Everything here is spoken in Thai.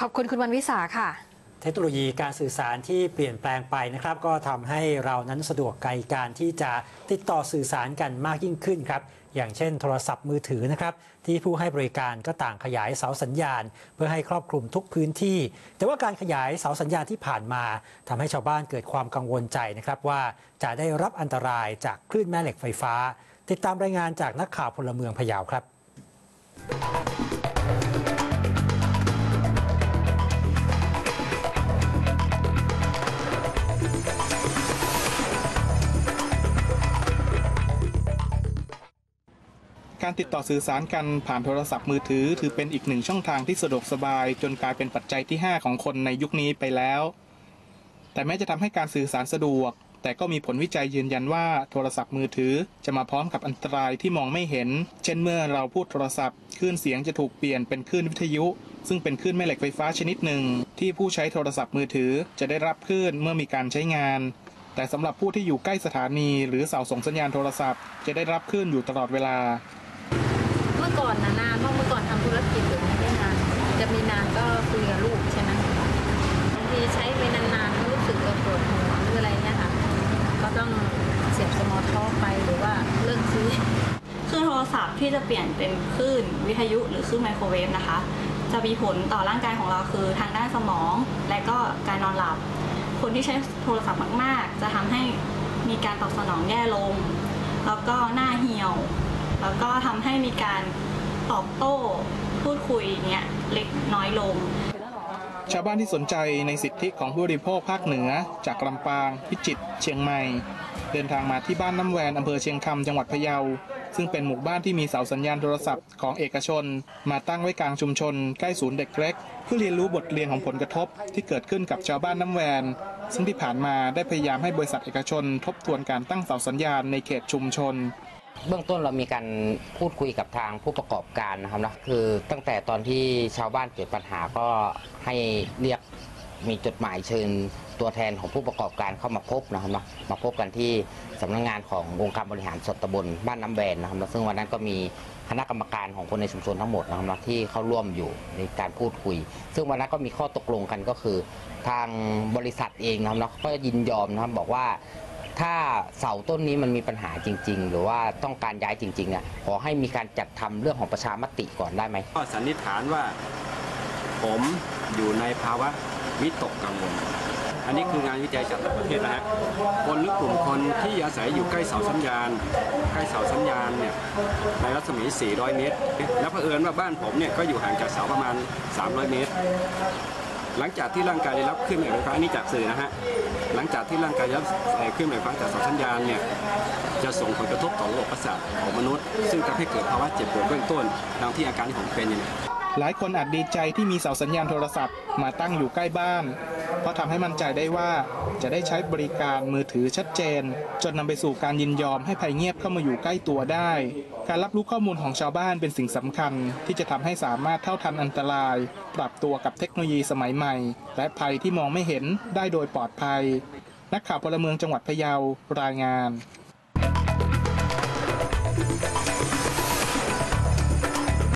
ขอบคุณคุณวันวิสาค่ะ เทคโนโลยีการสื่อสารที่เปลี่ยนแปลงไปนะครับ ก็ทำให้เรานั้นสะดวกในการที่จะติดต่อสื่อสารกันมากยิ่งขึ้นครับอย่างเช่นโทรศัพท์มือถือนะครับที่ผู้ให้บริการก็ต่างขยายเสาสัญญาณ เพื่อให้ครอบคลุมทุกพื้นที่ แต่ว่าการขยายเสาสัญญาณที่ผ่านมาทำให้ชาวบ้านเกิดความกังวลใจนะครับว่าจะได้รับอันตรายจากคลื่นแม่เหล็กไฟฟ้า ติดตามรายงานจากนักข่าวพลเมืองพะเยาครับ การติดต่อสื่อสารกันผ่านโทรศัพท์มือถือ ถือเป็นอีกหนึ่งช่องทางที่สะดวกสบาย จนกลายเป็นปัจจัยที่ 5 ของคนในยุคนี้ไปแล้ว แต่แม้จะทำให้การสื่อสารสะดวก แต่ก็มีผลวิจัยยืนยันว่าโทรศัพท์มือถือจะมาพร้อมกับอันตรายที่มองไม่เห็น เช่นเมื่อเราพูดโทรศัพท์คลื่นเสียงจะถูกเปลี่ยนเป็นคลื่นวิทยุ ซึ่งเป็นคลื่นแม่เหล็กไฟฟ้าชนิดหนึ่ง ที่ผู้ใช้โทรศัพท์มือถือจะได้รับคลื่นเมื่อมีการใช้งานแต่สำหรับผู้ที่อยู่ใกล้สถานี หรือเสาส่งสัญญาณโทรศัพท์ จะได้รับคลื่นอยู่ตลอดเวลา อก่อนนะนานเพราะเมื่อก่อนทำธุรกิจอยู่ไม่ได้นาน จะมีนานก็คุยกับลูกใช่ไหมบางทีใช้ไปนานๆรู้สึกว่าปวดหัวหรืออะไรเนี่ยค่ะ ก็ต้องเสียบสมอท็อไปหรือว่าเลิกซื้อคลื่นโทรศัพท์ที่จะเปลี่ยนเป็นคลื่นวิทยุหรือคลื่นไมโครเวฟนะคะ จะมีผลต่อร่างกายของเราคือทางด้านสมอง และก็การนอนหลับ คนที่ใช้โทรศัพท์มาก ๆ จะทำให้มีการตอบสนองแย่ลง แล้วก็หน้าเหี่ยว แล้วก็ทำให้มีการตอบโต้พูดคุยเนี้ยเล็กน้อยลง ชาวบ้านที่สนใจในสิทธิของผู้บริโภคภาคเหนือ จากลำปาง พิจิตรเชียงใหม่ เดินทางมาที่บ้านน้ำแวนอำเภอเชียงคำจังหวัดพะเยา ซึ่งเป็นหมู่บ้านที่มีเสาสัญญาณโทรศัพท์ของเอกชน มาตั้งไว้กลางชุมชน ใกล้ศูนย์เด็กเล็ก เพื่อเรียนรู้บทเรียนของผลกระทบที่เกิดขึ้นกับชาวบ้านน้ำแวน ซึ่งที่ผ่านมาได้พยายามให้บริษัทเอกชน ทบทวนการตั้งเสาสัญญาณในเขตชุมชน เบื้องต้นเรามีการพูดคุยกับทางผู้ประกอบการนะครับนะคือตั้งแต่ตอนที่ชาวบ้านเกิดปัญหาก็ให้เรียกมีจดหมายเชิญตัวแทนของผู้ประกอบการเข้ามาพบนะครับนะมาพบกันที่สำนักงานขององค์การบริหารส่วนตำบลบ้านน้ำแบนนะครับนะซึ่งวันนั้นก็มีคณะกรรมการของคนในชุมชนทั้งหมดนะครับนะที่เข้าร่วมอยู่ในการพูดคุย ซึ่งวันนั้นก็มีข้อตกลงกันก็คือ ทางบริษัทเองนะครับนะก็ยินยอมนะครับบอกว่า ถ้าเสาต้นนี้มันมีปัญหาจริง ๆ หรือว่าต้องการย้ายจริงๆเนี่ยขอให้มีการจัดทำเรื่องของประชามติก่อนได้ไหม ก็สันนิษฐานว่า ผมอยู่ในภาวะวิตกกังวล อันนี้คืองานวิจัยจากต่างประเทศนะฮะคนหรือกลุ่มคนที่อาศัยอยู่ใกล้เสาสัญญาณ ใกล้เสาสัญญาณเนี่ยในรัศมี 400 เมตร แล้วเผอิญว่าบ้านผมเนี่ยก็อยู่ห่างจากเสาประมาณ 300 เมตร หลังจากที่ร่างกายได้รับคลื่นแม่เหล็กไฟฟ้าอันนี้จากสื่อนะฮะหลังจากที่ร่างกายได้รับเคลื่นแม่เหล็กไฟฟ้าจากสาสัญญาณเนี่ยจะส่งผลกระทบต่อระบบประสาทของมนุษย์ ซึ่งทำให้เกิดภาวะเจ็บปวดเบื้องต้นดังที่อาการที่ผมเป็นอยู่เนี่ย หลายคนอาจดีใจที่มีเสาสัญญาณโทรศัพท์มาตั้งอยู่ใกล้บ้าน เพราะทำให้มั่นใจได้ว่าจะได้ใช้บริการมือถือชัดเจน จนนำไปสู่การยินยอมให้ภัยเงียบเข้ามาอยู่ใกล้ตัวได้ การรับรู้ข้อมูลของชาวบ้านเป็นสิ่งสำคัญ ที่จะทำให้สามารถเท่าทันอันตราย ปรับตัวกับเทคโนโลยีสมัยใหม่ และภัยที่มองไม่เห็นได้โดยปลอดภัย นักข่าวพลเมืองจังหวัดพะเยารายงาน